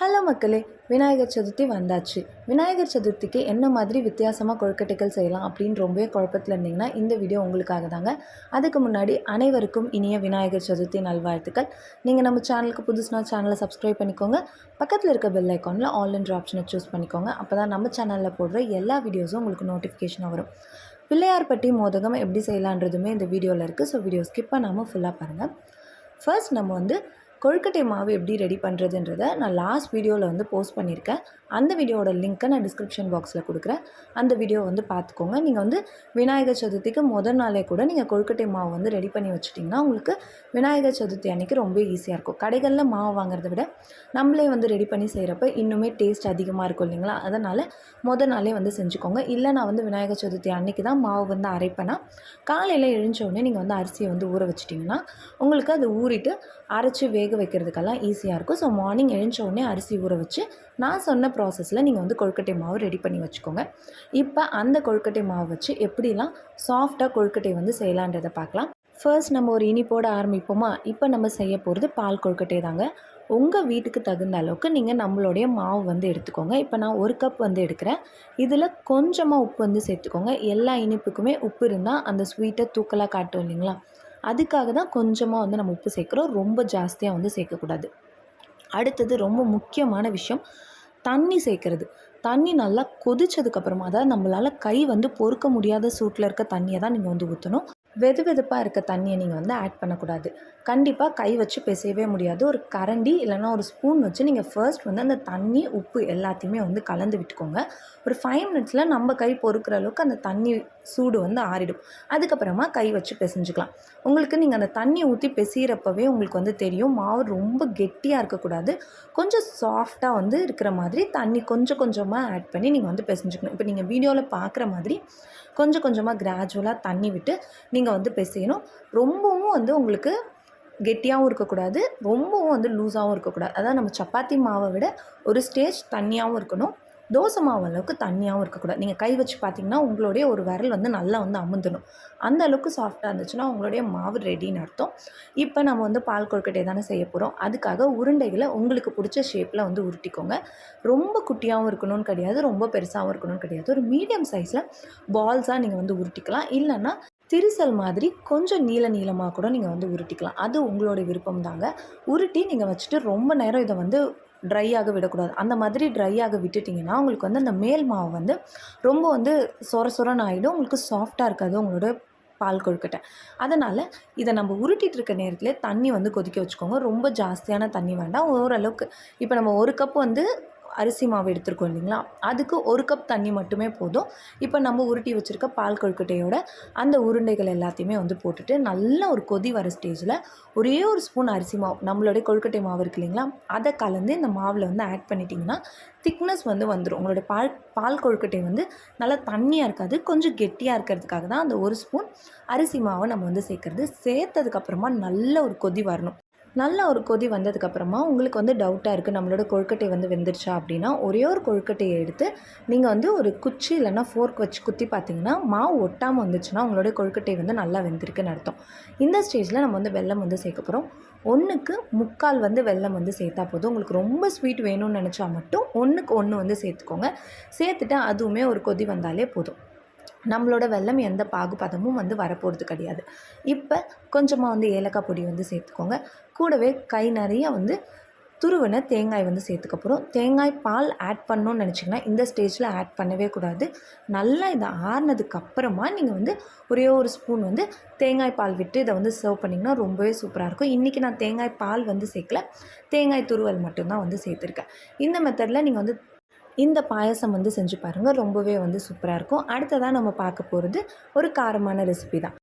Hello மக்களே விநாயகர் சதுர்த்தி வந்தாச்சு. விநாயகர் சதுர்த்திக்கு என்ன மாதிரி வித்தியாசமாக கொழுக்கட்டைகள் செய்யலாம் அப்படின்னு ரொம்பவே குழப்பத்தில் இருந்தீங்கன்னா இந்த வீடியோ உங்களுக்காக தாங்க. அதுக்கு முன்னாடி அனைவருக்கும் இனிய விநாயகர் சதுர்த்தி நல்வாழ்த்துக்கள். நீங்கள் நம்ம சேனலுக்கு புதுசுனா சேனலை சப்ஸ்கிரைப் பண்ணிக்கோங்க. பக்கத்தில் இருக்க பெல் ஐக்கானில் ஆன்லைன் ஆப்ஷனை சூஸ் பண்ணிக்கோங்க. அப்போ தான் நம்ம சேனலில் போடுற எல்லா வீடியோஸும் உங்களுக்கு நோட்டிஃபிகேஷனாக வரும். பிள்ளையார்பட்டி மோதகம் எப்படி செய்யலான்றதுமே இந்த வீடியோவில் இருக்குது ஸோ வீடியோ ஸ்கிப் பண்ணாமல் ஃபுல்லாக பாருங்கள் ஃபர்ஸ்ட் நம்ம வந்து கொழுக்கட்டை மாவு எப்படி ரெடி பண்ணுறதுன்றத நான் லாஸ்ட் வீடியோவில் வந்து போஸ்ட் பண்ணியிருக்கேன். அந்த வீடியோவோட லிங்க்கை நான் டிஸ்கிரிப்ஷன் பாக்ஸில் கொடுக்குறேன். அந்த வீடியோ வந்து பார்த்துக்கோங்க. நீங்கள் வந்து விநாயகர் சதுர்த்திக்கு முதல் நாளே கூட நீங்கள் கொழுக்கட்டை மாவு வந்து ரெடி பண்ணி வச்சுட்டிங்கன்னா உங்களுக்கு விநாயகர் சதுர்த்தி அன்றைக்கி ரொம்ப ஈஸியாக இருக்கும். கடைகளில் மாவு வாங்குறத விட நம்மளே வந்து ரெடி பண்ணி செய்கிறப்ப இன்னுமே டேஸ்ட் அதிகமாக இருக்கும் இல்லைங்களா? அதனால் முதல் நாளே வந்து செஞ்சுக்கோங்க. இல்லை நான் வந்து விநாயகர் சதுர்த்தி அன்றைக்கி தான் மாவு வந்து அரைப்பேன்னா காலையில் எழுஞ்ச உடனே நீங்கள் வந்து அரிசியை வந்து ஊற வச்சிட்டிங்கன்னா உங்களுக்கு அது ஊறிட்டு அரைச்சி வேக வைக்கிறதுக்கெல்லாம் ஈஸியாக இருக்கும். ஸோ மார்னிங் எழுந்த உடனே அரிசி ஊற வச்சு நான் சொன்ன ப்ராசஸில் நீங்கள் வந்து கொழுக்கட்டை மாவு ரெடி பண்ணி வச்சுக்கோங்க. இப்போ அந்த கொழுக்கட்டை மாவு வச்சு எப்படிலாம் சாஃப்டாக கொழுக்கட்டை வந்து செய்யலான்றதை பார்க்கலாம். ஃபர்ஸ்ட் நம்ம ஒரு இனிப்போட ஆரம்பிப்போமா? இப்போ நம்ம செய்ய போகிறது பால் கொழுக்கட்டை தாங்க. உங்கள் வீட்டுக்கு தகுந்த அளவுக்கு நீங்கள் நம்மளுடைய மாவு வந்து எடுத்துக்கோங்க. இப்போ நான் ஒரு கப் வந்து எடுக்கிறேன். இதில் கொஞ்சமாக உப்பு வந்து சேர்த்துக்கோங்க. எல்லா இனிப்புக்குமே உப்பு இருந்தால் அந்த ஸ்வீட்டை தூக்கலாக காட்டும் இல்லைங்களா? அதுக்காக தான் கொஞ்சமாக வந்து நம்ம உப்பு சேர்க்குறோம். ரொம்ப ஜாஸ்தியாக வந்து சேர்க்கக்கூடாது. அடுத்தது ரொம்ப முக்கியமான விஷயம் தண்ணி சேர்க்குறது. தண்ணி நல்லா கொதிச்சதுக்கப்புறமா அதாவது நம்மளால் கை வந்து பொறுக்க முடியாத சூட்டில் இருக்க தண்ணியை தான் நீங்கள் வந்து ஊற்றணும் வெது வெதுப்பாக இருக்க தண்ணியை நீங்கள் வந்து ஆட் பண்ணக்கூடாது. கண்டிப்பாக கை வச்சு பிசையவே முடியாது. ஒரு கரண்டி இல்லைனா ஒரு ஸ்பூன் வச்சு நீங்கள் ஃபர்ஸ்ட் வந்து அந்த தண்ணி உப்பு எல்லாத்தையுமே வந்து கலந்து விட்டுக்கோங்க. ஒரு ஃபைவ் மினிட்ஸில் நம்ம கை பொறுக்கிற அளவுக்கு அந்த தண்ணி சூடு வந்து ஆறிடும். அதுக்கப்புறமா கை வச்சு பிசைஞ்சுக்கலாம். உங்களுக்கு நீங்கள் அந்த தண்ணி ஊற்றி பிசைகிறப்பவே உங்களுக்கு வந்து தெரியும். மாவு ரொம்ப கெட்டியாக இருக்கக்கூடாது. கொஞ்சம் சாஃப்டாக வந்து இருக்கிற மாதிரி தண்ணி கொஞ்சம் கொஞ்சமாக ஆட் பண்ணி நீங்கள் வந்து பிசைஞ்சுக்கணும். இப்போ நீங்கள் வீடியோவில் பார்க்குற மாதிரி கொஞ்சம் கொஞ்சமாக கிராஜுவலாக தண்ணி விட்டு நீங்கள் வந்து பிசையணும். ரொம்பவும் வந்து உங்களுக்கு கெட்டியாகவும் இருக்கக்கூடாது. ரொம்பவும் வந்து லூஸாகவும் இருக்கக்கூடாது. அதாவது நம்ம சப்பாத்தி மாவை விட ஒரு ஸ்டேஜ் தண்ணியாகவும் இருக்கணும். தோசை மாவு அளவுக்கு தண்ணியாகவும் இருக்கக்கூடாது. நீங்கள் கை வச்சு பார்த்தீங்கன்னா உங்களுடைய ஒரு விரல் வந்து நல்லா வந்து அமுந்தணும் அந்த அளவுக்கு சாஃப்டாக இருந்துச்சுன்னா உங்களுடைய மாவு ரெடின்னு அர்த்தம். இப்போ நம்ம வந்து பால் கொழுக்கட்டை தானே செய்ய போகிறோம் அதுக்காக உருண்டைகளை உங்களுக்கு பிடிச்ச ஷேப்பில் வந்து உருட்டிக்கோங்க. ரொம்ப குட்டியாகவும் இருக்கணும்னு கிடையாது ரொம்ப பெருசாகவும் இருக்கணும்னு கிடையாது. ஒரு மீடியம் சைஸில் பால்ஸாக நீங்கள் வந்து உருட்டிக்கலாம். இல்லைன்னா திரிசல் மாதிரி கொஞ்சம் நீள நீளமாக கூட நீங்கள் வந்து உருட்டிக்கலாம். அது உங்களோட விருப்பம் தாங்க. உருட்டி நீங்கள் வச்சுட்டு ரொம்ப நேரம் இதை வந்து ட்ரை ஆக விடக்கூடாது. அந்த மாதிரி ட்ரை ஆக விட்டுட்டிங்கன்னா உங்களுக்கு வந்து அந்த மேல் மாவு வந்து ரொம்ப வந்து சொர சொரன்னு ஆகிடும் உங்களுக்கு சாஃப்டாக இருக்காது உங்களோட பால் கொழுக்கட்டை. அதனால் இதை நம்ம உருட்டிகிட்டு இருக்க நேரத்தில் தண்ணி வந்து கொதிக்க வச்சுக்கோங்க. ரொம்ப ஜாஸ்தியான தண்ணி வேண்டாம். ஓரளவுக்கு இப்போ நம்ம ஒரு கப் வந்து அரிசி மாவு எடுத்துருக்கோம் இல்லைங்களா? அதுக்கு ஒரு கப் தண்ணி மட்டுமே போதும். இப்போ நம்ம உருட்டி வச்சுருக்க பால் கொழுக்கட்டையோட அந்த உருண்டைகள் எல்லாத்தையுமே வந்து போட்டுட்டு நல்ல ஒரு கொதி வர ஸ்டேஜில் ஒரே ஒரு ஸ்பூன் அரிசி மாவு நம்மளுடைய கொழுக்கட்டை மாவு இருக்கு இல்லைங்களா? அதை கலந்து இந்த மாவில் வந்து ஆட் பண்ணிட்டிங்கன்னா திக்னஸ் வந்து வந்துடும் உங்களுடைய பால் பால் கொழுக்கட்டை வந்து நல்லா தண்ணியாக இருக்காது கொஞ்சம் கெட்டியாக இருக்கிறதுக்காக தான் அந்த ஒரு ஸ்பூன் அரிசி மாவை நம்ம வந்து சேர்க்குறது. சேர்த்ததுக்கப்புறமா நல்ல ஒரு கொதி வரணும். நல்ல ஒரு கொதி வந்ததுக்கப்புறமா உங்களுக்கு வந்து டவுட்டாக இருக்குது நம்மளோட கொழுக்கட்டை வந்து வெந்துருச்சா அப்படின்னா ஒரே ஒரு கொழுக்கட்டையை எடுத்து நீங்கள் வந்து ஒரு குச்சி இல்லைன்னா ஃபோர்க் வச்சு குத்தி பார்த்தீங்கன்னா மாவு ஒட்டாமல் வந்துச்சுன்னா உங்களோட கொழுக்கட்டை வந்து நல்லா வெந்திருக்குன்னு அர்த்தம். இந்த ஸ்டேஜில் நம்ம வந்து வெல்லம் வந்து சேர்க்க போகிறோம் ஒன்றுக்கு முக்கால் வந்து வெல்லம் வந்து சேர்த்தா போதும். உங்களுக்கு ரொம்ப ஸ்வீட் வேணும்னு நினச்சா மட்டும் ஒன்றுக்கு ஒன்று வந்து சேர்த்துக்கோங்க. சேர்த்துட்டு அதுவுமே ஒரு கொதி வந்தாலே போதும். நம்மளோட வெல்லம் எந்த பாகுபதமும் வந்து வரப்போகிறது கிடையாது. இப்போ கொஞ்சமாக வந்து ஏலக்காய் பொடி வந்து சேர்த்துக்கோங்க. கூடவே கை நிறைய வந்து துருவின தேங்காய் வந்து சேர்த்துக்கப்புறம் தேங்காய் பால் ஆட் பண்ணணும்னு நினச்சிங்கன்னா இந்த ஸ்டேஜில் ஆட் பண்ணவே கூடாது. நல்லா இதை ஆறுனதுக்கப்புறமா நீங்கள் வந்து ஒரே ஒரு ஸ்பூன் வந்து தேங்காய் பால் விட்டு இதை வந்து சர்வ் பண்ணிங்கன்னா ரொம்பவே சூப்பராக இருக்கும். இன்றைக்கி நான் தேங்காய் பால் வந்து சேர்க்கல. தேங்காய் துருவல் மட்டும்தான் வந்து சேர்த்துருக்கேன். இந்த மெத்தடில் நீங்கள் வந்து இந்த பாயசம் வந்து செஞ்சு பாருங்கள் ரொம்பவே வந்து சூப்பராக இருக்கும். அடுத்ததாக நம்ம பார்க்க போகிறது ஒரு காரமான ரெசிபி தான்.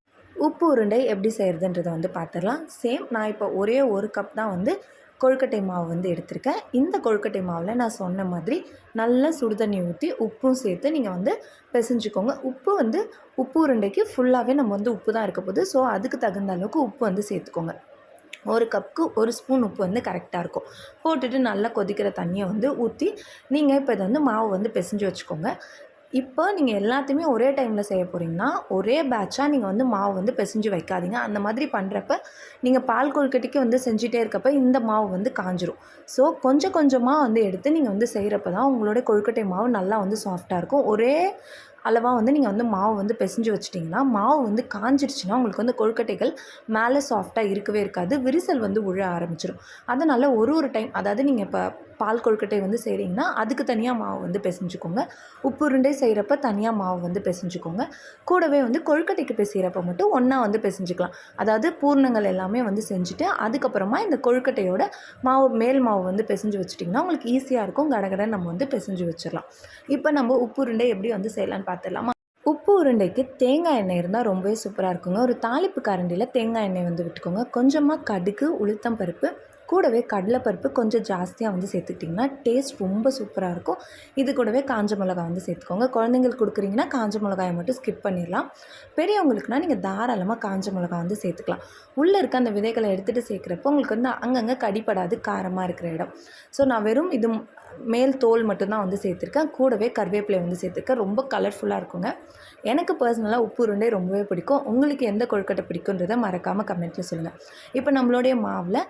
உப்பு உருண்டை எப்படி செய்கிறதுன்றதை வந்து பார்த்துடலாம் சேம் நான் இப்போ ஒரே ஒரு கப் தான் வந்து கொழுக்கட்டை மாவு வந்து எடுத்திருக்கேன். இந்த கொழுக்கட்டை மாவில் நான் சொன்ன மாதிரி நல்லா சுடுதண்ணி ஊற்றி உப்பும் சேர்த்து நீங்கள் வந்து பிசைஞ்சுக்கோங்க. உப்பு வந்து உப்பு உருண்டைக்கு ஃபுல்லாகவே நம்ம வந்து உப்பு தான் இருக்க போகுது. ஸோ அதுக்கு தகுந்த அளவுக்கு உப்பு வந்து சேர்த்துக்கோங்க. ஒரு கப்புக்கு ஒரு ஸ்பூன் உப்பு வந்து கரெக்டாக இருக்கும். போட்டுட்டு நல்லா கொதிக்கிற தண்ணியை வந்து ஊற்றி நீங்கள் இப்போ இதை வந்து மாவு வந்து பிசைஞ்சு வச்சுக்கோங்க. இப்போ நீங்கள் எல்லாத்தையுமே ஒரே டைமில் செய்ய போகிறீங்கன்னா ஒரே பேட்சாக நீங்கள் வந்து மாவு வந்து பிசைஞ்சு வைக்காதீங்க. அந்த மாதிரி பண்ணுறப்ப நீங்கள் பால் கொழுக்கட்டைக்கு வந்து செஞ்சுட்டே இருக்கப்ப இந்த மாவு வந்து காஞ்சிரும். ஸோ கொஞ்சம் கொஞ்சமாக வந்து எடுத்து நீங்கள் வந்து செய்கிறப்ப தான் உங்களோட கொழுக்கட்டை மாவு நல்லா வந்து சாஃப்டாக இருக்கும். ஒரே அளவாக வந்து நீங்கள் வந்து மாவு வந்து பிசைஞ்சு வச்சிட்டிங்கன்னா மாவு வந்து காஞ்சிடுச்சுன்னா உங்களுக்கு வந்து கொழுக்கட்டைகள் மேலே சாஃப்டாக இருக்கவே இருக்காது. விரிசல் வந்து உழ ஆரம்பிச்சிடும் அதனால் ஒரு ஒரு டைம் அதாவது நீங்கள் இப்போ பால் கொழுக்கட்டை வந்து செய்கிறீங்கன்னா அதுக்கு தனியாக மாவு வந்து பிசைஞ்சுக்கோங்க. உப்பு உருண்டை செய்கிறப்ப தனியாக மாவு வந்து பிசைஞ்சுக்கோங்க. கூடவே வந்து கொழுக்கட்டைக்கு பிசைகிறப்ப மட்டும் ஒன்றா வந்து பிசைஞ்சுக்கலாம். அதாவது பூர்ணங்கள் எல்லாமே வந்து செஞ்சுட்டு அதுக்கப்புறமா இந்த கொழுக்கட்டையோட மாவு மேல் மாவு வந்து பிசைஞ்சு வச்சிட்டிங்கன்னா உங்களுக்கு ஈஸியாக இருக்கும். கடகடன்னு நம்ம வந்து பிசைஞ்சு வச்சிடலாம். இப்போ நம்ம உப்பு உருண்டை எப்படி வந்து செய்யலாம்னு பார்த்துடலாமா உப்பு உருண்டைக்கு தேங்காய் எண்ணெய் இருந்தால் ரொம்பவே சூப்பராக இருக்குங்க. ஒரு தாளிப்பு கரண்டியில் தேங்காய் எண்ணெய் வந்து விட்டுக்கோங்க. கொஞ்சமாக கடுகு உளுத்தம் பருப்பு கூடவே கடலைப்பருப்பு கொஞ்சம் ஜாஸ்தியாக வந்து சேர்த்துக்கிட்டிங்கன்னா டேஸ்ட் ரொம்ப சூப்பராக இருக்கும். இது கூடவே காஞ்ச மிளகா வந்து சேர்த்துக்கோங்க. குழந்தைங்களுக்கு கொடுக்குறீங்கன்னா காஞ்ச மிளகாயை மட்டும் ஸ்கிப் பண்ணிடலாம். பெரியவங்களுக்குனா நீங்கள் தாராளமாக காஞ்ச மிளகா வந்து சேர்த்துக்கலாம். உள்ளே இருக்க அந்த விதைகளை எடுத்துகிட்டு சேர்க்குறப்போ உங்களுக்கு வந்து அங்கங்கே கடிப்படாது காரமாக இருக்கிற இடம். ஸோ நான் வெறும் இது மேல் தோல் மட்டும்தான் வந்து சேர்த்துருக்கேன். கூடவே கருவேப்பிலை வந்து சேர்த்துருக்கேன். ரொம்ப கலர்ஃபுல்லாக இருக்குங்க. எனக்கு பர்சனலாக உப்பு உருண்டை ரொம்பவே பிடிக்கும். உங்களுக்கு எந்த கொழுக்கட்டை பிடிக்குன்றதை மறக்காமல் கமெண்ட்டில் சொல்லுங்கள் இப்போ நம்மளுடைய மாவில்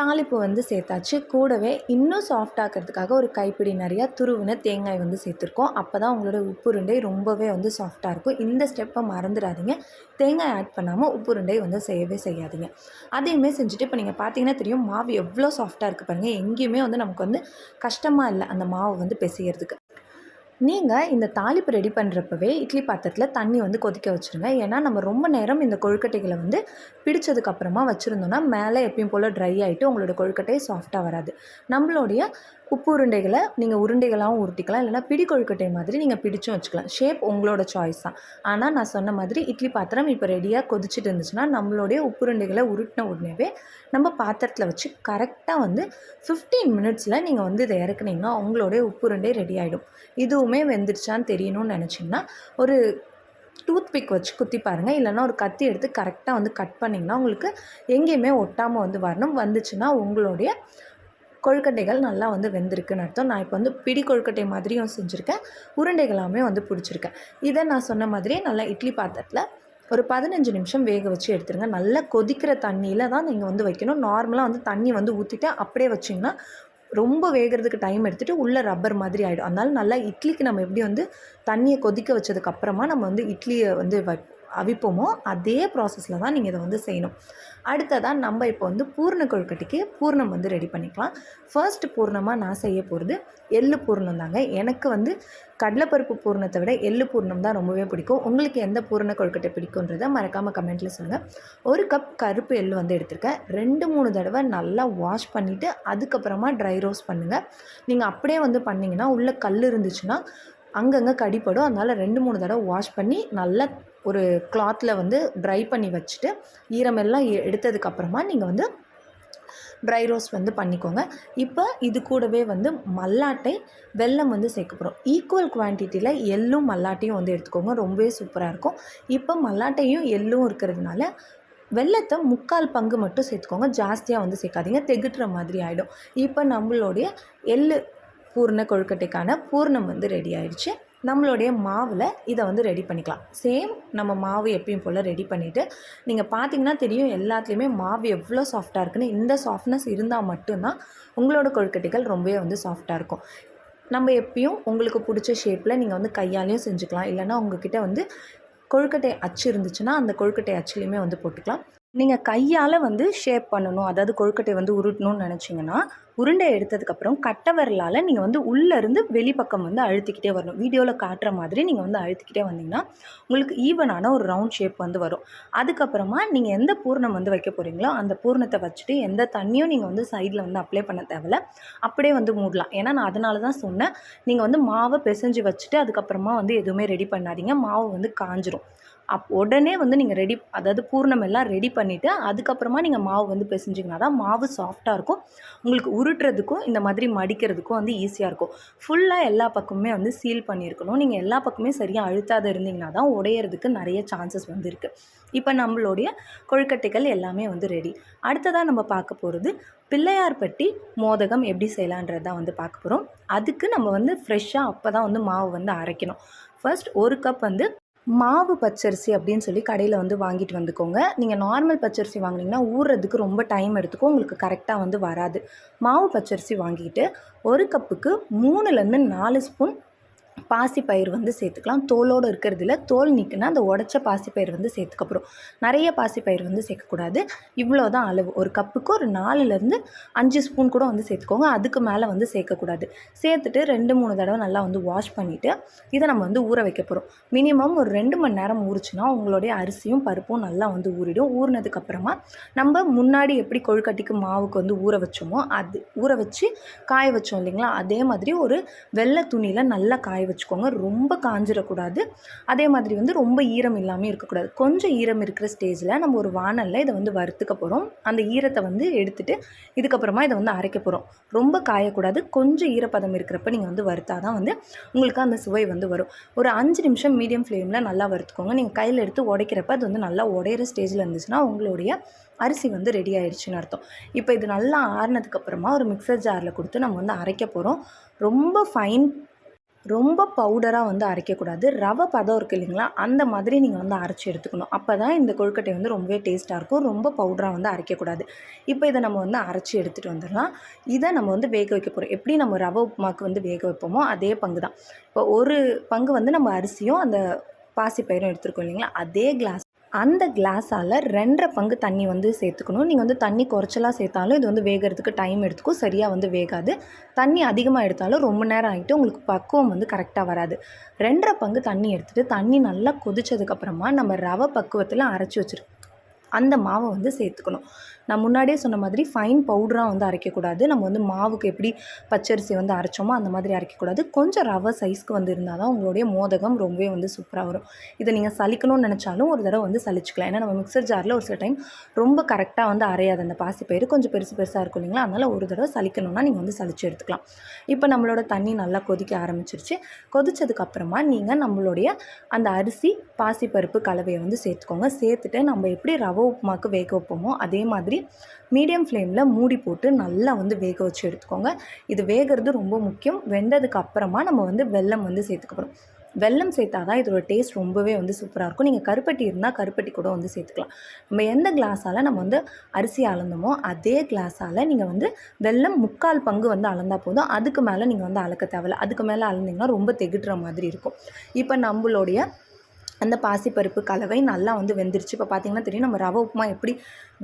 தாளிப்பு வந்து சேர்த்தாச்சு. கூடவே இன்னும் சாஃப்ட் ஆக்கிறதுக்காக ஒரு கைப்பிடி நிறையா துருவின தேங்காய் வந்து சேர்த்துருக்கோம். அப்போ தான் உங்களோட உப்புருண்டை ரொம்பவே வந்து சாஃப்டாக இருக்கும். இந்த ஸ்டெப்பை மறந்துடாதீங்க. தேங்காய் ஆட் பண்ணாமல் உப்புருண்டை வந்து செய்யவே செய்யாதீங்க. அதையுமே செஞ்சுட்டு இப்போ நீங்கள் பார்த்தீங்கன்னா தெரியும் மாவு எவ்வளோ சாஃப்டாக இருக்குது பாருங்கள் எங்கேயுமே வந்து நமக்கு வந்து கஷ்டமாக இல்லை அந்த மாவு வந்து பிசையிறதுக்கு. நீங்கள் இந்த தாளிப்பு ரெடி பண்ணுறப்பவே இட்லி பாத்திரத்தில் தண்ணி வந்து கொதிக்க வச்சுருங்க. ஏன்னா நம்ம ரொம்ப நேரம் இந்த கொழுக்கட்டைகளை வந்து பிடிச்சதுக்கப்புறமா வச்சுருந்தோன்னா மேலே எப்பயும் போல் ட்ரை ஆகிட்டு உங்களோட கொழுக்கட்டை சாஃப்டாக வராது. நம்மளுடைய உப்பு உருண்டைகளை நீங்கள் உருண்டைகளாகவும் உருட்டிக்கலாம். இல்லைனா பிடி கொழுக்கட்டை மாதிரி நீங்கள் பிடிச்சும் வச்சுக்கலாம். ஷேப் உங்களோட சாய்ஸ் தான். ஆனால் நான் சொன்ன மாதிரி இட்லி பாத்திரம் இப்போ ரெடியாக கொதிச்சுட்டு இருந்துச்சுன்னா நம்மளுடைய உப்பு உருண்டைகளை உருட்டின உடனேவே நம்ம பாத்திரத்தில் வச்சு கரெக்டாக வந்து ஃபிஃப்டீன் மினிட்ஸில் நீங்கள் வந்து இதை இறக்குனீங்கன்னா உங்களுடைய உப்பு உருண்டை ரெடி ஆகிடும் இதுவுமே வெந்துருச்சான்னு தெரியணும்னு நினச்சிங்கன்னா ஒரு டூத் பிக் வச்சு குத்தி பாருங்கள் இல்லைனா ஒரு கத்தி எடுத்து கரெக்டாக வந்து கட் பண்ணிங்கன்னா உங்களுக்கு எங்கேயுமே ஒட்டாமல் வந்து வரணும். வந்துச்சுன்னா உங்களுடைய கொழுக்கட்டைகள் நல்லா வந்து வெந்திருக்குன்னு அர்த்தம். நான் இப்போ வந்து பிடி கொழுக்கட்டை மாதிரியும் செஞ்சுருக்கேன். உருண்டைகளாமே வந்து பிடிச்சிருக்கேன். இதை நான் சொன்ன மாதிரியே நல்லா இட்லி பாத்திரத்தில் ஒரு பதினஞ்சு நிமிஷம் வேக வச்சு எடுத்துருங்க. நல்லா கொதிக்கிற தண்ணியில் தான் நீங்கள் வந்து வைக்கணும். நார்மலாக வந்து தண்ணி வந்து ஊற்றிட்டு அப்படியே வச்சிங்கன்னா ரொம்ப வேகிறதுக்கு டைம் எடுத்துகிட்டு உள்ளே ரப்பர் மாதிரி ஆகிடும் அதனால் நல்லா இட்லிக்கு நம்ம எப்படி வந்து தண்ணியை கொதிக்க வச்சதுக்கப்புறமா நம்ம வந்து இட்லியை வந்து வ அவிப்போமோ அதே ப்ராசஸில் தான் நீங்கள் இதை வந்து செய்யணும். அடுத்ததாக நம்ம இப்போ வந்து பூர்ண கொழுக்கட்டைக்கு பூர்ணம் வந்து ரெடி பண்ணிக்கலாம். ஃபர்ஸ்ட் பூர்ணமாக நான் செய்ய போகிறது எள்ளு பூர்ணம் தாங்க. எனக்கு வந்து கடலைப்பருப்பு பூர்ணத்தை விட எள்ளு பூர்ணம் தான் ரொம்பவே பிடிக்கும். உங்களுக்கு எந்த பூர்ண கொழுக்கட்டை பிடிக்குன்றதை மறக்காமல் கமெண்ட்டில் சொல்லுங்கள் ஒரு கப் கருப்பு எள்ளு வந்து எடுத்திருக்கேன். ரெண்டு மூணு தடவை நல்லா வாஷ் பண்ணிவிட்டு அதுக்கப்புறமா ட்ரை ரோஸ்ட் பண்ணுங்கள் நீங்கள் அப்படியே வந்து பண்ணிங்கன்னா உள்ளே கல் இருந்துச்சுன்னா அங்கங்கே கடிப்படும். அதனால் ரெண்டு மூணு தடவை வாஷ் பண்ணி நல்லா ஒரு கிளாத்தில் வந்து ட்ரை பண்ணி வச்சுட்டு ஈரமெல்லாம் எ எடுத்ததுக்கப்புறமா நீங்கள் வந்து ட்ரை ரோஸ்ட் வந்து பண்ணிக்கோங்க. இப்போ இது கூடவே வந்து மல்லாட்டை வெல்லம் வந்து சேர்க்க போகிறோம் ஈக்குவல் குவான்டிட்டியில் எள்ளும் மல்லாட்டையும் வந்து எடுத்துக்கோங்க. ரொம்பவே சூப்பராக இருக்கும். இப்போ மல்லாட்டையும் எள்ளும் இருக்கிறதுனால வெள்ளத்தை முக்கால் பங்கு மட்டும் சேர்த்துக்கோங்க. ஜாஸ்தியாக வந்து சேர்க்காதீங்க. தெகுட்டுற மாதிரி ஆகிடும் இப்போ நம்மளுடைய எள்ளு பூர்ண கொழுக்கட்டைக்கான பூர்ணம் வந்து ரெடி ஆயிடுச்சு. நம்மளுடைய மாவில் இதை வந்து ரெடி பண்ணிக்கலாம். சேம் நம்ம மாவு எப்பயும் போல் ரெடி பண்ணிவிட்டு நீங்கள் பார்த்தீங்கன்னா தெரியும் எல்லாத்துலேயுமே மாவு எவ்வளோ சாஃப்டாக இருக்குன்னு. இந்த சாஃப்ட்னஸ் இருந்தால் மட்டும்தான் உங்களோட கொழுக்கட்டைகள் ரொம்பவே வந்து சாஃப்டாக இருக்கும். நம்ம எப்பயும் உங்களுக்கு பிடிச்ச ஷேப்பில் நீங்கள் வந்து கையாலையும் செஞ்சுக்கலாம். இல்லைனா உங்ககிட்ட வந்து கொழுக்கட்டை அச்சு இருந்துச்சுன்னா அந்த கொழுக்கட்டை அச்சுலேயுமே வந்து போட்டுக்கலாம். நீங்கள் கையால் வந்து ஷேப் பண்ணணும். அதாவது கொழுக்கட்டை வந்து உருட்டணும்னு நினச்சிங்கன்னா உருண்டை எடுத்ததுக்கப்புறம் கட்டை விரலால் நீங்கள் வந்து உள்ளேருந்து வெளிப்பக்கம் வந்து அழுத்திக்கிட்டே வரணும். வீடியோவில் காட்டுற மாதிரி நீங்கள் வந்து அழுத்திக்கிட்டே வந்தீங்கன்னா உங்களுக்கு ஈவனான ஒரு ரவுண்ட் ஷேப் வந்து வரும். அதுக்கப்புறமா நீங்கள் எந்த பூர்ணம் வந்து வைக்க போகிறீங்களோ அந்த பூர்ணத்தை வச்சுட்டு எந்த தண்ணியும் நீங்கள் வந்து சைடில் வந்து அப்ளை பண்ண தேவையில்ல. அப்படியே வந்து மூடலாம். ஏன்னா நான் அதனால தான் சொன்னேன். நீங்கள் வந்து மாவை பிசைஞ்சு வச்சுட்டு அதுக்கப்புறமா வந்து எதுவுமே ரெடி பண்ணாதீங்க. மாவு வந்து காஞ்சிரும். அப் உடனே வந்து நீங்கள் ரெடி அதாவது பூர்ணம் எல்லாம் ரெடி பண்ணிவிட்டு அதுக்கப்புறமா நீங்கள் மாவு வந்து பிசைஞ்சிங்கன்னா தான் மாவு சாஃப்டாக இருக்கும். உங்களுக்கு உருட்டுறதுக்கும் இந்த மாதிரி மடிக்கிறதுக்கும் வந்து ஈஸியாக இருக்கும். ஃபுல்லாக எல்லா பக்கமுமே வந்து சீல் பண்ணியிருக்கணும். நீங்கள் எல்லா பக்கமே சரியாக அழுத்தாத இருந்தீங்கன்னா தான் உடையிறதுக்கு நிறைய சான்சஸ் வந்து இருக்குது இப்போ நம்மளுடைய கொழுக்கட்டைகள் எல்லாமே வந்து ரெடி அடுத்ததாக நம்ம பார்க்க போகிறது பிள்ளையார்பட்டி மோதகம் எப்படி செய்யலான்றது தான் வந்து பார்க்க போகிறோம் அதுக்கு நம்ம வந்து ஃப்ரெஷ்ஷாக அப்போ தான் வந்து மாவு வந்து அரைக்கணும். ஃபர்ஸ்ட் ஒரு கப் வந்து மாவு பச்சரிசி அப்படின்னு சொல்லி கடையில் வந்து வாங்கிட்டு வந்துக்கோங்க. நீங்கள் நார்மல் பச்சரிசி வாங்கினீங்கன்னா ஊறுறதுக்கு ரொம்ப டைம் எடுத்துக்கும். உங்களுக்கு கரெக்டாக வந்து வராது. மாவு பச்சரிசி வாங்கிட்டு ஒரு கப்புக்கு மூணுலேருந்து நாலு ஸ்பூன் பாசிப்பயிர் வந்து சேர்த்துக்கலாம். தோலோடு இருக்கிறதுல தோல் நீக்கினா அந்த உடச்ச பாசிப்பயிர் வந்து சேர்த்துக்கப்புறம் நிறைய பாசிப்பயிர் வந்து சேர்க்கக்கூடாது. இவ்வளோ தான் அளவு. ஒரு கப்புக்கு ஒரு நாலுலேருந்து அஞ்சு ஸ்பூன் கூட வந்து சேர்த்துக்கோங்க. அதுக்கு மேலே வந்து சேர்க்கக்கூடாது. சேர்த்துட்டு ரெண்டு மூணு தடவை நல்லா வந்து வாஷ் பண்ணிவிட்டு இதை நம்ம வந்து ஊற வைக்க போகிறோம் மினிமம் ஒரு ரெண்டு மணி நேரம் ஊறிச்சுன்னா உங்களுடைய அரிசியும் பருப்பும் நல்லா வந்து ஊறிடும். ஊறினதுக்கப்புறமா நம்ம முன்னாடி எப்படி கொழுக்கட்டிக்கு மாவுக்கு வந்து ஊற வச்சோமோ அது ஊற வச்சு காய வச்சோம் இல்லைங்களா? அதே மாதிரி ஒரு வெள்ளை துணியில் நல்லா காய வச்சுக்கோங்க. ரொம்ப காஞ்சிடக்கூடாது அதே மாதிரி வந்து ரொம்ப ஈரம் இல்லாமல் இருக்கக்கூடாது. கொஞ்சம் ஈரம் இருக்கிற ஸ்டேஜில் நம்ம ஒரு வானலில் இதை வந்து வறுத்துக்க போகிறோம் அந்த ஈரத்தை வந்து எடுத்துகிட்டு இதுக்கப்புறமா இதை வந்து அரைக்க போகிறோம் ரொம்ப காயக்கூடாது. கொஞ்சம் ஈரப்பதம் இருக்கிறப்ப நீங்கள் வந்து வறுத்தா தான் வந்து உங்களுக்கு அந்த சுவை வந்து வரும். ஒரு அஞ்சு நிமிஷம் மீடியம் ஃப்ளேமில் நல்லா வறுத்துக்கோங்க. நீங்கள் கையில் எடுத்து உடைக்கிறப்ப அது வந்து நல்லா உடையிற ஸ்டேஜில் இருந்துச்சுன்னா உங்களுடைய அரிசி வந்து ரெடி ஆயிடுச்சுன்னு அர்த்தம். இப்போ இது நல்லா ஆறுனதுக்கப்புறமா ஒரு மிக்சர் ஜாரில் கொடுத்து நம்ம வந்து அரைக்க போகிறோம் ரொம்ப ஃபைன் ரொம்ப பவுடராக வந்து அரைக்கக்கூடாது. ரவை பதம் இருக்குது இல்லைங்களா? அந்த மாதிரி நீங்கள் வந்து அரைச்சி எடுத்துக்கணும். அப்போ தான் இந்த கொழுக்கட்டை வந்து ரொம்பவே டேஸ்ட்டாக இருக்கும். ரொம்ப பவுடராக வந்து அரைக்கக்கூடாது. இப்போ இதை நம்ம வந்து அரைச்சி எடுத்துகிட்டு வந்துடலாம். இதை நம்ம வந்து வேக வைக்க போகிறோம் எப்படி நம்ம ரவை உப்புமாக்கு வந்து வேக வைப்போமோ அதே பங்கு தான் இப்போ ஒரு பங்கு வந்து நம்ம அரிசியும் அந்த பாசிப்பயிரும் எடுத்துருக்கோம் இல்லைங்களா? அதே கிளாஸ் அந்த கிளாஸால் ரெண்டரை பங்கு தண்ணி வந்து சேர்த்துக்கணும். நீங்கள் வந்து தண்ணி குறைச்சலாக சேர்த்தாலும் இது வந்து வேகிறதுக்கு டைம் எடுத்துக்கும். சரியாக வந்து வேகாது. தண்ணி அதிகமாக எடுத்தாலும் ரொம்ப நேரம் ஆகிட்டு உங்களுக்கு பக்குவம் வந்து கரெக்டாக வராது. ரெண்டரை பங்கு தண்ணி எடுத்துகிட்டு தண்ணி நல்லா கொதிச்சதுக்கப்புறமா நம்ம ரவை பக்குவத்தில் அரைச்சி வச்சுருக்கோம் அந்த மாவை வந்து சேர்த்துக்கணும். நான் முன்னாடியே சொன்ன மாதிரி ஃபைன் பவுடராக வந்து அரைக்கக்கூடாது. நம்ம வந்து மாவுக்கு எப்படி பச்சரிசி வந்து அரைச்சோமோ அந்த மாதிரி அரைக்கக்கூடாது. கொஞ்சம் ரவை சைஸ்க்கு வந்து இருந்தால் தான் உங்களுடைய மோதகம் ரொம்பவே வந்து சூப்பராக வரும். இதை நீங்கள் சலிக்கணும்னு நினச்சாலும் ஒரு தடவை வந்து சலிச்சுக்கலாம். ஏன்னா நம்ம மிக்சர் ஜாரில் ஒரு சில டைம் ரொம்ப கரெக்டாக வந்து அரையாது. அந்த பாசிப்பயிறு கொஞ்சம் பெருசு பெருசாக இருக்கும் இல்லைங்களா? அதனால் ஒரு தடவை சலிக்கணும்னா நீங்கள் வந்து சலிச்சு எடுத்துக்கலாம். இப்போ நம்மளோட தண்ணி நல்லா கொதிக்க ஆரம்பிச்சிருச்சு. கொதிச்சதுக்கப்புறமா நீங்கள் நம்மளுடைய அந்த அரிசி பாசிப்பருப்பு கலவையை வந்து சேர்த்துக்கோங்க. சேர்த்துட்டு நம்ம எப்படி ரவை உப்புமாக்கு வேக வைப்போமோ அதே மாதிரி மீடியம் ஃப்ளேமில் மூடி போட்டு நல்லா வந்து வேக வச்சு எடுத்துக்கோங்க. இது வேகிறது ரொம்ப முக்கியம். வெந்ததுக்கு அப்புறமா நம்ம வந்து வெல்லம் வந்து சேர்த்துக்க போகிறோம் வெல்லம் சேர்த்தா தான் இதோட டேஸ்ட் ரொம்பவே வந்து சூப்பராக இருக்கும். நீங்கள் கருப்பட்டி இருந்தால் கருப்பட்டி கூட வந்து சேர்த்துக்கலாம். நம்ம எந்த கிளாஸால் நம்ம வந்து அரிசி அளந்தோமோ அதே கிளாஸால் நீங்கள் வந்து வெல்லம் முக்கால் பங்கு வந்து அளந்தால் போதும். அதுக்கு மேலே நீங்கள் வந்து அளக்க தேவையில்ல. அதுக்கு மேலே அளந்தீங்கன்னா ரொம்ப திகட்டுற மாதிரி இருக்கும். இப்போ நம்மளுடைய அந்த பாசிப்பருப்பு கலவை நல்லா வந்து வெந்துருச்சு. இப்போ பார்த்தீங்கன்னா தெரியும் நம்ம ரவை உப்புமா எப்படி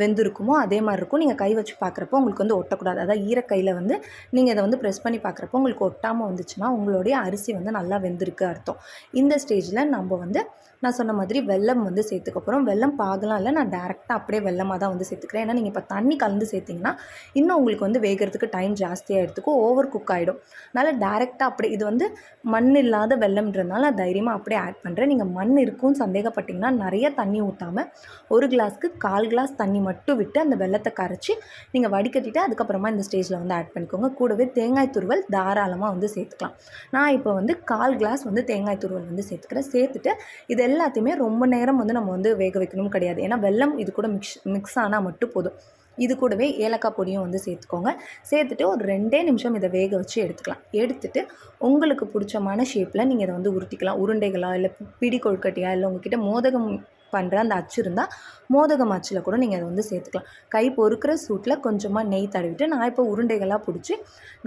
வெந்திருக்குமோ அதே மாதிரி இருக்கும். நீங்கள் கை வச்சு பார்க்குறப்போ உங்களுக்கு வந்து ஒட்டக்கூடாது. அதாவது ஈரக்கையில் வந்து நீங்கள் இதை வந்து ப்ரெஸ் பண்ணி பார்க்குறப்போ உங்களுக்கு ஒட்டாமல் வந்துச்சுன்னா உங்களுடைய அரிசி வந்து நல்லா வெந்திருக்கு அர்த்தம். இந்த ஸ்டேஜில் நம்ம வந்து நான் சொன்ன மாதிரி வெல்லம் வந்து சேர்த்துக்க போகிறோம் வெல்லம் பார்க்கலாம் இல்லை. நான் டேரெக்டாக அப்படியே வெல்லமாக தான் வந்து சேர்த்துக்கிறேன். ஏன்னா நீங்கள் இப்போ தண்ணி கலந்து சேர்த்திங்கன்னா இன்னும் உங்களுக்கு வந்து வேகிறதுக்கு டைம் ஜாஸ்தியாக எடுத்துக்கும். ஓவர் குக் ஆகிடும் அதனால் டேரெக்டாக அப்படியே இது வந்து மண் இல்லாத வெள்ளம்ன்றதுனால நான் தைரியமாக அப்படியே ஆட் பண்ணுறேன் நீங்கள் மண் இருக்கும்னு சந்தேகப்பட்டிங்கன்னா நிறைய தண்ணி ஊற்றாமல் ஒரு கிளாஸ்க்கு கால் கிளாஸ் தண்ணி மட்டும் விட்டு அந்த வெள்ளத்தை கரைச்சி நீங்கள் வடிகட்டிட்டு அதுக்கப்புறமா இந்த ஸ்டேஜில் வந்து ஆட் பண்ணிக்கோங்க. கூடவே தேங்காய் துருவல் தாராளமாக வந்து சேர்த்துக்கலாம். நான் இப்போ வந்து கால் கிளாஸ் வந்து தேங்காய் துருவல் வந்து சேர்த்துக்கிறேன். சேர்த்துட்டு இது எல்லாத்தையுமே ரொம்ப நேரம் வந்து நம்ம வந்து வேக வைக்கணும் கிடையாது. ஏன்னா வெல்லம் இது கூட மிக்ஸ் மிக்ஸ் ஆனால் மட்டும் போதும். இது கூடவே ஏலக்காய் பொடியும் வந்து சேர்த்துக்கோங்க. சேர்த்துட்டு ஒரு ரெண்டே நிமிஷம் இதை வேக வச்சு எடுத்துக்கலாம். எடுத்துட்டு உங்களுக்கு பிடிச்சமான ஷேப்பில் நீங்கள் இதை வந்து உருட்டிக்கலாம். உருண்டைகளா இல்லை பிடி கொழுக்கட்டையா இல்லை உங்ககிட்ட மோதகம் பண்ணுற அந்த அச்சு இருந்தால் மோதகம் அச்சில் கூட நீங்கள் அதை வந்து சேர்த்துக்கலாம். கை பொறுக்கிற சூட்டில் கொஞ்சமாக நெய் தடவிட்டு நான் இப்போ உருண்டைகளாக பிடிச்சி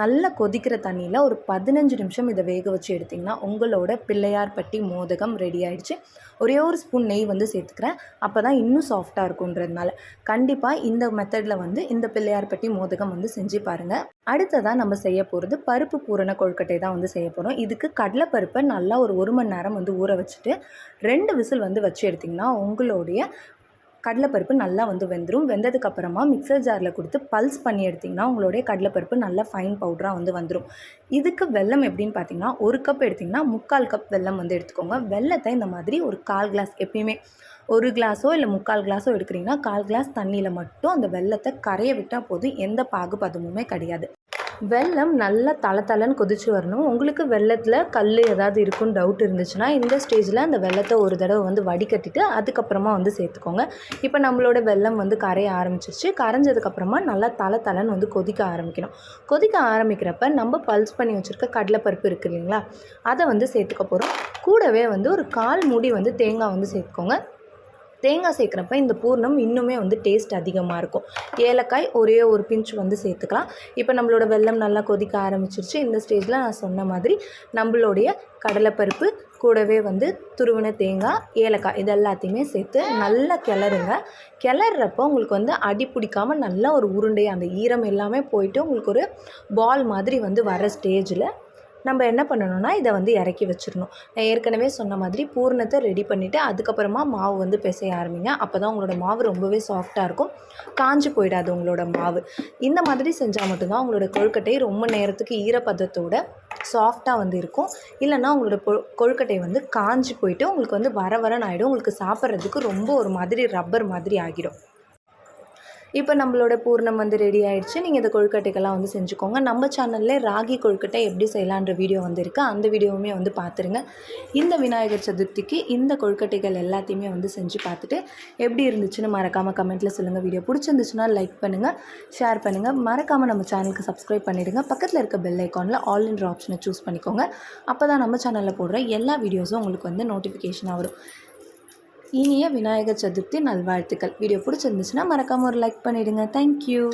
நல்லா கொதிக்கிற தண்ணியில் ஒரு பதினஞ்சு நிமிஷம் இதை வேக வச்சு எடுத்திங்கன்னா உங்களோட பிள்ளையார் பட்டி மோதகம் ரெடி ஆகிடுச்சு ஒரே ஒரு ஸ்பூன் நெய் வந்து சேர்த்துக்கிறேன். அப்போ தான் இன்னும் சாஃப்டாக இருக்குன்றதுனால கண்டிப்பாக இந்த மெத்தடில் வந்து இந்த பிள்ளையார் பட்டி மோதகம் வந்து செஞ்சு பாருங்கள் அடுத்ததாக நம்ம செய்ய போகிறது பருப்பு பூரண கொழுக்கட்டை தான் வந்து செய்ய போகிறோம் இதுக்கு கடலைப்பருப்பை நல்லா ஒரு ஒரு மணி நேரம் வந்து ஊற வச்சுட்டு ரெண்டு விசில் வந்து வச்சு எடுத்திங்கன்னா உங்களுடைய கடலைப்பருப்பு நல்லா வந்து வெந்துடும் வெந்ததுக்கப்புறமா மிக்சர் ஜாரில் கொடுத்து பல்ஸ் பண்ணி எடுத்திங்கன்னா உங்களுடைய கடலைப்பருப்பு நல்லா ஃபைன் பவுடராக வந்து வந்துடும் இதுக்கு வெல்லம் எப்படின்னு பார்த்தீங்கன்னா ஒரு கப் எடுத்திங்கன்னா முக்கால் கப் வெல்லம் வந்து எடுத்துக்கோங்க. வெல்லத்தை இந்த மாதிரி ஒரு கால் கிளாஸ் எப்பயுமே ஒரு கிளாஸோ இல்லை முக்கால் கிளாஸோ எடுக்கிறீங்கன்னா கால் கிளாஸ் தண்ணியில் மட்டும் அந்த வெல்லத்தை கரைய விட்டால் போதும். எந்த பாகுபதமுமே கிடையாது. வெல்லம் நல்லா தலை தலைன்னு கொதிச்சு வரணும். உங்களுக்கு வெள்ளத்தில் கல் ஏதாவது இருக்குன்னு டவுட் இருந்துச்சுன்னா இந்த ஸ்டேஜில் அந்த வெள்ளத்தை ஒரு தடவை வந்து வடிகட்டிட்டு அதுக்கப்புறமா வந்து சேர்த்துக்கோங்க. இப்போ நம்மளோட வெல்லம் வந்து கரைய ஆரம்பிச்சிருச்சு. கரைஞ்சதுக்கப்புறமா நல்லா தலை தலைன்னு வந்து கொதிக்க ஆரம்பிக்கணும். கொதிக்க ஆரம்பிக்கிறப்ப நம்ம பல்ஸ் பண்ணி வச்சுருக்க கடலைப்பருப்பு இருக்குது இல்லைங்களா அதை வந்து சேர்த்துக்க போகிறோம் கூடவே வந்து ஒரு கால் மூடி வந்து தேங்காய் வந்து சேர்த்துக்கோங்க. தேங்காய் சேர்க்குறப்ப இந்த பூர்ணம் இன்னுமே வந்து டேஸ்ட் அதிகமாக இருக்கும். ஏலக்காய் ஒரே ஒரு பிஞ்ச் வந்து சேர்த்துக்கலாம். இப்போ நம்மளோட வெல்லம் நல்லா கொதிக்க ஆரம்பிச்சிருச்சு. இந்த ஸ்டேஜில் நான் சொன்ன மாதிரி நம்மளுடைய கடலைப்பருப்பு கூடவே வந்து துருவின தேங்காய் ஏலக்காய் இது எல்லாத்தையுமே சேர்த்து நல்லா கிளறுங்க. கிளறப்போ உங்களுக்கு வந்து அடி பிடிக்காமல் நல்லா ஒரு உருண்டை அந்த ஈரம் எல்லாமே போயிட்டு உங்களுக்கு ஒரு பால் மாதிரி வந்து வர ஸ்டேஜில் நம்ம என்ன பண்ணணும்னா இதை வந்து இறக்கி வச்சிடணும். நான் ஏற்கனவே சொன்ன மாதிரி பூர்ணத்தை ரெடி பண்ணிவிட்டு அதுக்கப்புறமா மாவு வந்து பிசைய ஆரம்பிங்க. அப்போ தான் உங்களோட மாவு ரொம்பவே சாஃப்டாக இருக்கும். காஞ்சி போயிடாது உங்களோட மாவு. இந்த மாதிரி செஞ்சால் மட்டும்தான் உங்களோட கொழுக்கட்டை ரொம்ப நேரத்துக்கு ஈரப்பதத்தோட சாஃப்டாக வந்து இருக்கும். இல்லைன்னா உங்களோட கொ கொழுக்கட்டை வந்து காஞ்சி போயிட்டு உங்களுக்கு வந்து வர வரன்னு ஆகிடும் உங்களுக்கு சாப்பிட்றதுக்கு ரொம்ப ஒரு மாதிரி ரப்பர் மாதிரி ஆகிடும். இப்போ நம்மளோட பூர்ணம் வந்து ரெடி ஆகிடுச்சு நீங்கள் இந்த கொழுக்கட்டைக்கெல்லாம் வந்து செஞ்சுக்கோங்க. நம்ம சேனலில் ராகி கொழுக்கட்டை எப்படி செய்யலான்ற வீடியோ வந்து இருக்குது அந்த வீடியோவுமே வந்து பார்த்துருங்க. இந்த விநாயகர் சதுர்த்திக்கு இந்த கொழுக்கட்டைகள் எல்லாத்தையுமே வந்து செஞ்சு பார்த்துட்டு எப்படி இருந்துச்சுன்னு மறக்காமல் கமெண்ட்டில் சொல்லுங்கள் வீடியோ பிடிச்சிருந்துச்சுன்னா லைக் பண்ணுங்கள் ஷேர் பண்ணுங்கள் மறக்காமல் நம்ம சேனலுக்கு சப்ஸ்கிரைப் பண்ணிவிடுங்க பக்கத்தில் இருக்க பெல் ஐக்கானில் ஆல் இன்ட்ரு ஆப்ஷனை சூஸ் பண்ணிக்கோங்க. அப்போ தான் நம்ம சேனலில் போடுற எல்லா வீடியோஸும் உங்களுக்கு வந்து நோட்டிஃபிகேஷனாக வரும். இனிய விநாயகர் சதுர்த்தி நல்வாழ்த்துக்கள். வீடியோ பிடிச்சிருந்துச்சுன்னா மறக்காமல் ஒரு லைக் பண்ணிவிடுங்க தேங்க்யூ